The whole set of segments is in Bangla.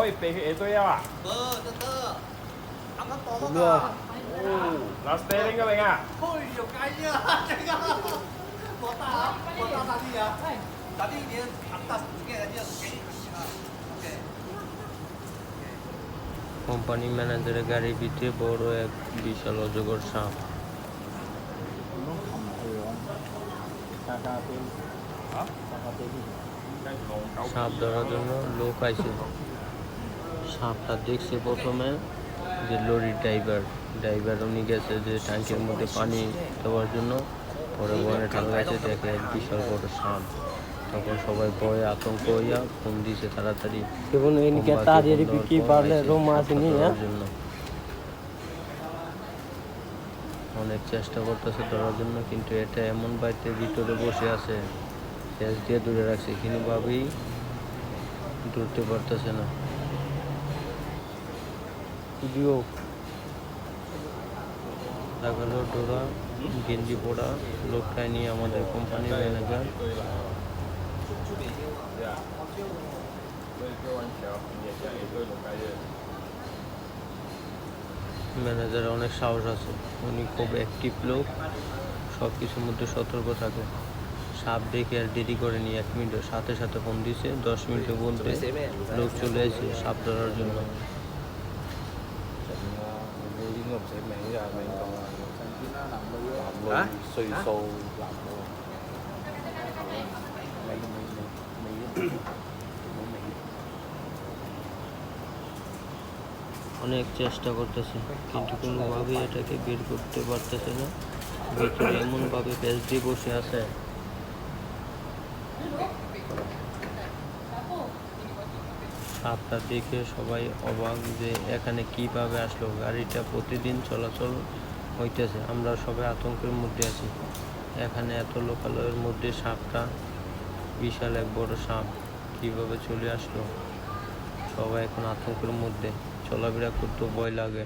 ôi tỷ hệ tôi em à เบอร์เตอร์เตอร์ทำน้ำตกมาก่อน là steering các bạn à โอ้ยเดี๋ยวไกลเนี่ยจังอะหัวตาหัวตาตาดีอ่ะใช่ตาดีเนี่ยหันตาสุดแก่เนี่ยสุดแก่โอเค company ম্যানেজারের গাড়ির ভিতরে বড় এক বিশাল অজগর সাপ সাপ ধরার জন্য লোক আইছে সাপটা দেখছে প্রথমে যে লরির ড্রাইভার। ড্রাইভার উনি গেছে যে ট্যাঙ্কের মধ্যে পানি দেওয়ার জন্য। পরে বনে ঠান্ডাছে দেখে এক বিশাল বড় সাপ। তখন সবাই ভয়ে আতঙ্ক হইয়া ফোন দিছে তাড়াতাড়ি। এবং এদিকে তাদের কি পারলে রোম আসেনি হ্যাঁ? জন্য। অনেক চেষ্টা করতেছে ধরার জন্য কিন্তু এটা এমন বাড়িতে ভিতরে বসে আছে। গ্যাস দিয়ে দূরে রাখছে। কোনোভাবেই ধরতে পারতেছে না। ভিডিও দেখাল ডোরা, গেঞ্জি পড়া লোকটাই নিয়ে আমাদের কোম্পানির ম্যানেজার ম্যানেজার অনেক সাহস আছে। উনি খুব অ্যাক্টিভ লোক সব কিছুর মধ্যে সতর্ক থাকে। সাপ দেখে আর দেরি করেনি, এক মিনিটের সাথে সাথে ফোন দিছে, দশ মিনিটের মধ্যে লোক চলে আসে সাপ ধরার জন্য। 你应该唔使名㗎，系咪讲啊？男女啊岁数男女，美美美美冇美。 অনেক চেষ্টা করতেছে কিন্তু কোনোভাবেই এটাকে বের করতে পারতেছে না ভেতরে এমনভাবে প্যাচ দিয়ে বসে আছে সাপটা দেখে সবাই অবাক যে এখানে কীভাবে আসলো। গাড়িটা প্রতিদিন চলাচল হইতেছে। আমরা সবাই আতঙ্কের মধ্যে আছি। এখানে এত লোকালয়ের মধ্যে সাপটা, বিশাল এক বড় সাপ, কীভাবে চলে আসলো? সবাই এখন আতঙ্কের মধ্যে। চলাফেরা করতে ভয় লাগে।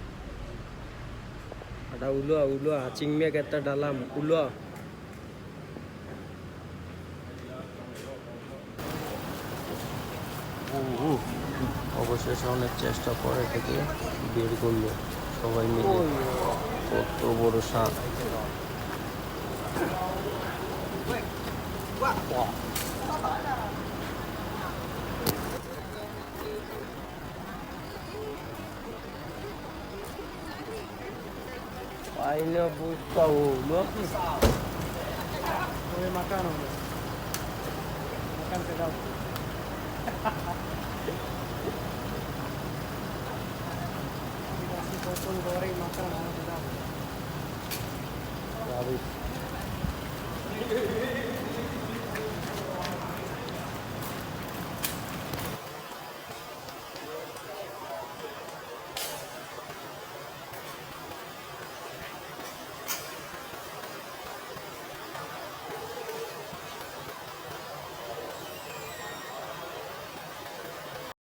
এটা উলোয়া উলোয়া চিংমেক একটা ডালাম উলোয়া অবশেষে অনেক চেষ্টা করে থেকে বের করল সবাই মিলে। কত বড় সাপ. Dikasih potong ಒಂದು ಬೋರಿಗೆ ಮಾತ್ರ ನಾವು